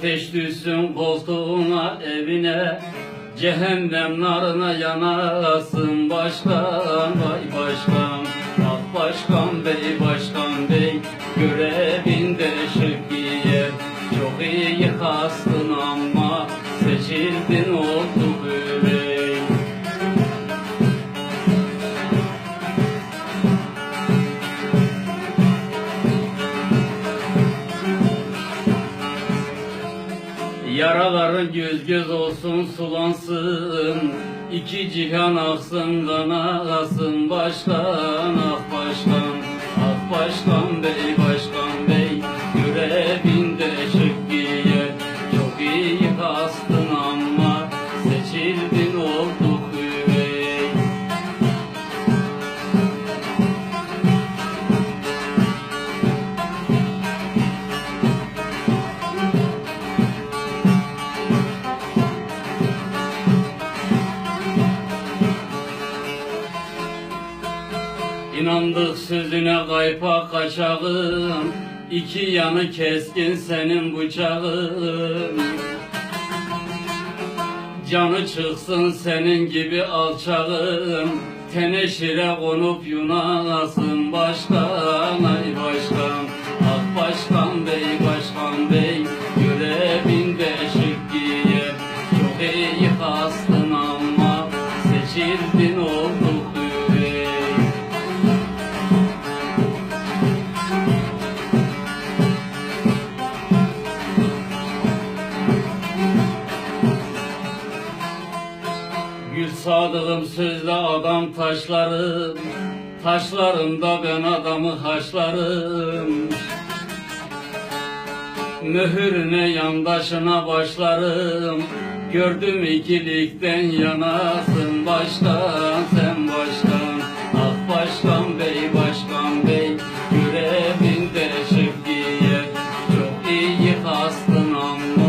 Ateş düşsün koltuğuna evine Cehennem narına yanasın başkan vay başkan Ah başkan bey başkan bey Görevinde Yaraların göz göz olsun sulansın İki cihan aksın kan aksın Başkan ah başkan Ah başkan bey İnandık sözüne kaypak kaçağım. İki yanı keskin senin bıçağın Canı çıksın senin gibi alçağın Teneşire konup yunasın başkan. Ay başkan Ah başkan bey başkan bey. Görevinde şık giyer Çok iyi kastın ama Seçildin olduk sadığım sözde adam taşlarım. Taşlarında ben adamı haşlarım. Mühürüne yandaşına başlarım. Gördüm ikilikten yanasın baştan sen baştan. Ah başkan bey başkan bey Görevinde şevkiye Çok iyi kastın ama